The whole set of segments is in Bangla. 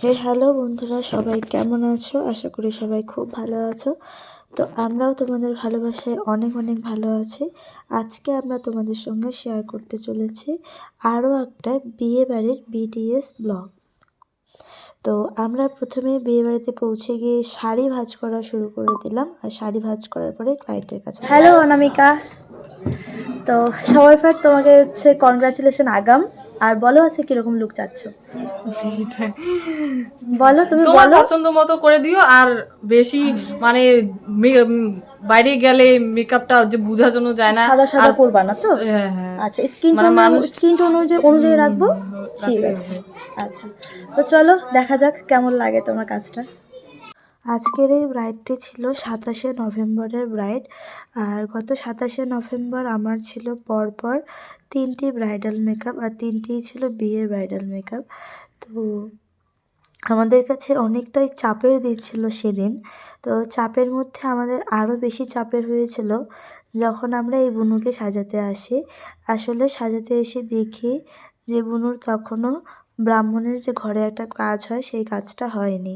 হে হ্যালো বন্ধুরা সবাই কেমন আছো? আশা করি সবাই খুব ভালো আছো। তো আমরাও তোমাদের ভালোবাসায় অনেক অনেক ভালো আছি। আজকে আমরা তোমাদের সঙ্গে শেয়ার করতে চলেছি আরও একটা বিয়ে বাড়ির বিটিএস ব্লগ তো আমরা প্রথমে বিয়েবাড়িতে পৌঁছে গিয়ে শাড়ি ভাঁজ করা শুরু করে দিলাম আর শাড়ি ভাঁজ করার পরে ক্লায়েন্টের কাছে হ্যালো অনামিকা। তো সবার ফার তোমাকে হচ্ছে কনগ্রাচুলেশন আগাম। আর বলো আছে কীরকম লুক চাচ্ছ? বলো তুমি বলো। পছন্দ মতো করে দিও আর বেশি মানে বাইরে গেলে মেকআপটা যে বোঝার জন্য যায় না। সাদা সাদা করবা না তো? হ্যাঁ হ্যাঁ। আচ্ছা স্কিন টোন স্কিন টোন অনুযায়ী অনুযায়ী রাখব? ঠিক আছে। আচ্ছা। তো চলো দেখা যাক কেমন লাগে তোমার কাজটা। আজকের এই ব্রাইডটি ছিল সাতাশে নভেম্বরের ব্রাইড। আর গত সাতাশে নভেম্বর আমার ছিল পরপর তিনটি ব্রাইডাল মেকআপ আর তিনটিই ছিল বিয়ের ব্রাইডাল মেকআপ। তো আমাদের কাছে অনেকটাই চাপের দিন ছিল সেদিন। তো চাপের মধ্যে আমাদের আরও বেশি চাপের হয়েছিল যখন আমরা এই বুনুকে সাজাতে আসি। আসলে সাজাতে এসে দেখি যে বুনুর তখনও ব্রাহ্মণের যে ঘরে একটা কাজ হয়, সেই কাজটা হয়নি।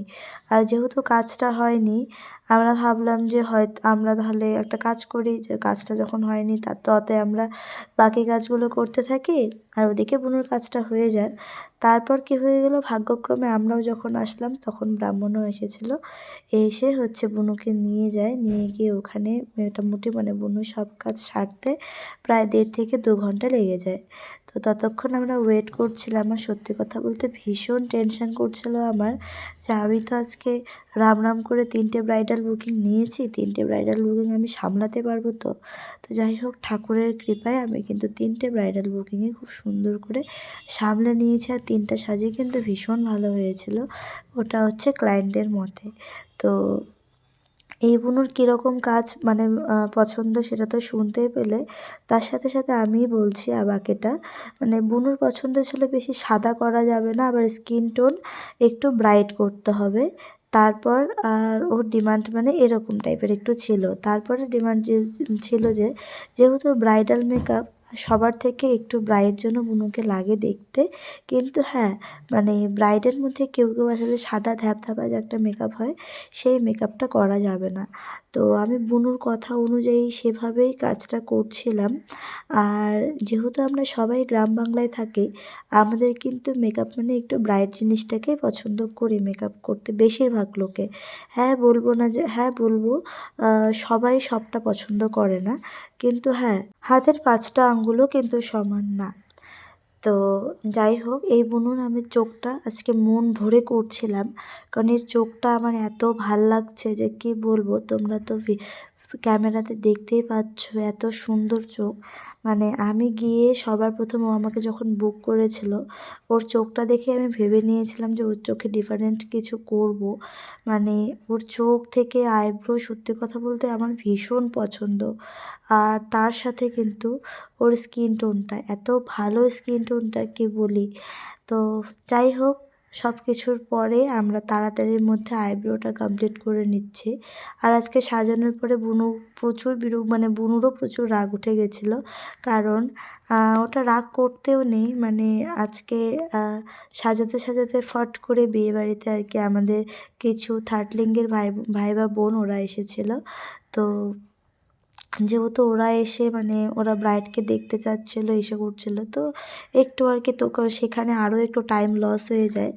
আর যেহেতু কাজটা হয়নি, আমরা ভাবলাম যে হয়তো আমরা তাহলে একটা কাজ করি, যে কাজটা যখন হয়নি তার ততে আমরা বাকি কাজগুলো করতে থাকি। আর ওদিকে বুনুর কাজটা হয়ে যায়। তারপর কি হয়ে গেল? ভাগ্যক্রমে আমরাও যখন আসলাম, তখন ব্রাহ্মণও এসেছিল। এসে হচ্ছে বুনুকে নিয়ে যায়। নিয়ে গিয়ে ওখানে মোটামুটি মানে বুনু সব কাজ সারতে প্রায় দেড় থেকে দু ঘণ্টা লেগে যায়। তো ততক্ষণ আমরা ওয়েট করছিলাম। আর সত্যি কথা বলতে ভীষণ টেনশন করছিল আমার যে আমি তো আজকে রাম রাম করে তিনটে ব্রাইডাল বুকিং নিয়েছি। তিনটে ব্রাইডাল বুকিং আমি সামলাতে পারব তো? তো যাই হোক, ঠাকুরের কৃপায় আমি কিন্তু তিনটে ব্রাইডাল বুকিংয়ে খুব সুন্দর করে সামলে নিয়েছে আর তিনটা সাজিয়ে কিন্তু ভীষণ ভালো হয়েছিল। ওটা হচ্ছে ক্লায়েন্টদের মতে। তো এই বুনুর কীরকম কাজ মানে পছন্দ সেটা তো শুনতে পেলে। তার সাথে সাথে আমি বলছি আর বাকিটা মানে বুনুর পছন্দ ছিল বেশি সাদা করা যাবে না, আবার স্কিন টোন একটু ব্রাইট করতে হবে। তারপর আর ওর ডিমান্ড মানে এরকম টাইপের একটু ছিল। তারপরে ডিমান্ড যে, ছিল যে, যেহেতু ব্রাইডাল মেকআপ সবার থেকে একটু ব্রাইট জন্য বুনুকে লাগে দেখতে। কিন্তু হ্যাঁ মানে ব্রাইডের মধ্যে কেউ কেউ আসলে সাদা ধ্যাপ ধ্যাপধাপা যে একটা মেকআপ হয়, সেই মেকআপটা করা যাবে না। তো আমি বুনুর কথা অনুযায়ী সেভাবেই কাজটা করছিলাম। আর যেহেতু আমরা সবাই গ্রাম বাংলায় থাকি, আমাদের কিন্তু মেকআপ মানে একটু ব্রাইট জিনিসটাকেই পছন্দ করি মেকআপ করতে বেশিরভাগ লোকে। হ্যাঁ বলব না যে হ্যাঁ বলব সবাই সবটা পছন্দ করে না। কিন্তু হ্যাঁ হাতের পাঁচটা আঙ্গুলও কিন্তু সমান না। তো যাই হোক, এই বুনুন আমি চোখটা আজকে মন ভরে করছিলাম। কারণ এর চোখটা আমার এত ভালো লাগছে যে কি বলব, তোমরা তো ক্যামেরাতে দেখতেই পাচ্ছ এত সুন্দর চোখ। মানে আমি গিয়ে সবার প্রথম ও আমাকে যখন বুক করেছিল, ওর চোখটা দেখে আমি ভেবে নিয়েছিলাম যে ওর চোখে ডিফারেন্ট কিছু করব। মানে ওর চোখ থেকে আইব্রো সত্যি কথা বলতে আমার ভীষণ পছন্দ। আর তার সাথে কিন্তু ওর স্কিন টোনটা এত ভালো স্কিন টোনটা কি বলি। তো যাই হোক সব কিছুর পরে আমরা তাড়াতাড়ির মধ্যে আইব্রোটা কমপ্লিট করে নিচ্ছি। আর আজকে সাজানোর পরে বুনু প্রচুর বিরূপ মানে বুনুরও প্রচুর রাগ উঠে গেছিল। কারণ ওটা রাগ করতেও নেই মানে আজকে সাজাতে সাজাতে ফট করে বিয়ে বাড়িতে আর কি আমাদের কিছু থার্ড লিঙ্গের ভাই ভাই বা বোন ওরা এসেছিল। তো যেহেতু ওরা এসে মানে ওরা ব্রাইডকে দেখতে চাচ্ছিলো, এসে করছিল, তো একটু আর কি তো সেখানে আরও একটু টাইম লস হয়ে যায়।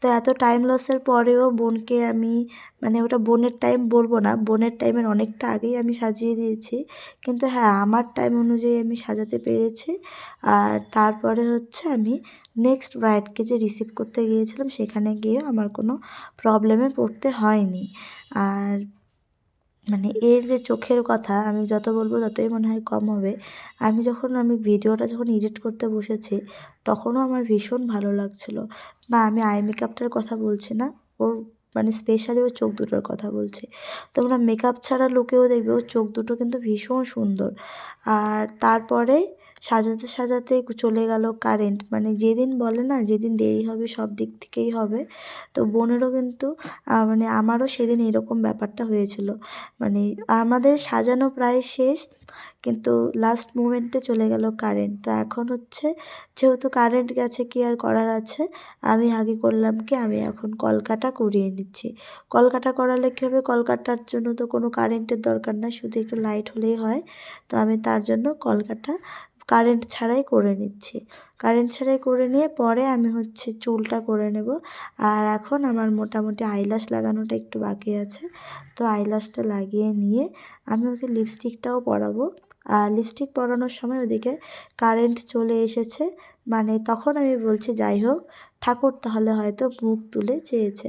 তো এত টাইম লসের পরেও বোনকে আমি মানে ওটা বোনের টাইম বলব না, বোনের টাইমের অনেকটা আগেই আমি সাজিয়ে দিয়েছি। কিন্তু হ্যাঁ আমার টাইম অনুযায়ী আমি সাজাতে পেরেছি। আর তারপরে হচ্ছে আমি নেক্সট ব্রাইডকে যে রিসিভ করতে গিয়েছিলাম, সেখানে গিয়ে আমার কোনো প্রবলেমে পড়তে হয়নি। আর মানে এর যে চোখের কথা আমি যত বলব ততই মনে হয় কম হবে। আমি যখন আমি ভিডিওটা যখন এডিট করতে বসেছি, তখনও আমার ভীষণ ভালো লাগছিল। না, আমি আই মেকআপটার কথা বলছি না, ওর মানে স্পেশালি ওর চোখ দুটোর কথা বলছি। তোমরা মেকআপ ছাড়া লোকেও দেখবে ওর চোখ দুটো কিন্তু ভীষণ সুন্দর। আর তারপরে সাজাতে সাজাতে চলে গেল কারেন্ট মানে যেদিন বলে না, যেদিন দেরি হবে সব দিক থেকেই হবে। তো বোনেরও কিন্তু মানে আমারও সেদিন এরকম ব্যাপারটা হয়েছিল। মানে আমাদের সাজানো প্রায় শেষ, কিন্তু লাস্ট মুমেন্টে চলে গেল কারেন্ট তো এখন হচ্ছে, যেহেতু কারেন্ট গেছে কি আর করার আছে, আমি আগে করলাম কি, আমি এখন কলকাটা করিয়ে নিচ্ছি। কলকাটা করালে কী হবে কলকাটার জন্য তো কোনো কারেন্টের দরকার না শুধু একটু লাইট হলেই হয়। তো আমি তার জন্য কলকাটা কারেন্ট ছাড়াই করে নিচ্ছি। কারেন্ট ছাড়াই করে নিয়ে পরে আমি হচ্ছে চুলটা করে নেব। আর এখন আমার মোটামুটি আইলাস লাগানোটা একটু বাকি আছে। তো আইলাসটা লাগিয়ে নিয়ে আমি ওকে লিপস্টিকটাও পরাবো। আর লিপস্টিক পরানোর সময় ওদিকে কারেন্ট চলে এসেছে। মানে তখন আমি বলছি, যাই হোক, ঠাকুর তাহলে হয়তো মুখ তুলে চেয়েছে।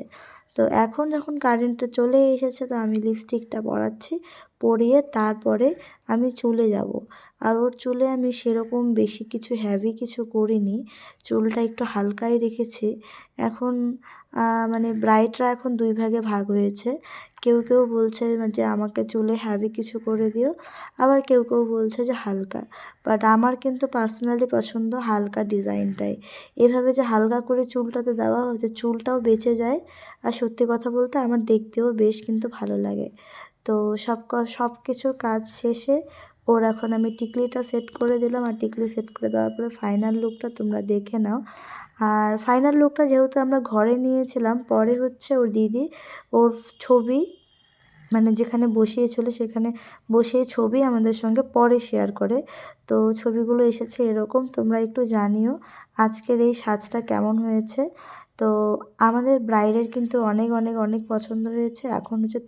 তো এখন যখন কারেন্টটা চলে এসেছে, তো আমি লিপস্টিকটা পরাচ্ছি। পরিয়ে তারপরে আমি চুলে যাব। আর ওর চুলে আমি সেরকম বেশি কিছু হ্যাভি কিছু করিনি। চুলটা একটু হালকাই রেখেছি। এখন মানে ব্রাইডরা এখন দুই ভাগে ভাগ হয়েছে। কেউ কেউ বলছে যে আমাকে চুলে হ্যাভি কিছু করে দিও। আবার কেউ কেউ বলছে যে হালকা। বাট আমার কিন্তু পার্সোনালি পছন্দ হালকা ডিজাইনটাই। এভাবে যে হালকা করে চুলটাতে দেওয়া হয়েছে, চুলটাও বেঁচে যায়। আর সত্যি কথা বলতে আমার দেখতেও বেশ কিন্তু ভালো লাগে। তো সব সব কিছু কাজ শেষে ওর এখন আমি টিকলিটা সেট করে দিলাম আর টিকলি সেট করে দেওয়ার পরে ফাইনাল লুকটা তোমরা দেখে নাও। আর ফাইনাল লুকটা যেহেতু আমরা ঘরে নিয়েছিলাম, পরে হচ্ছে ওর দিদি ওর ছবি মানে যেখানে বসিয়েছিল সেখানে বসে ছবি আমাদের সঙ্গে পরে শেয়ার করে। তো ছবিগুলো এসেছে এরকম, তোমরা একটু জানিও আজকের এই সাজটা কেমন হয়েছে। তো আমাদের ব্রাইডের কিন্তু অনেক অনেক অনেক পছন্দ হয়েছে। এখন হচ্ছে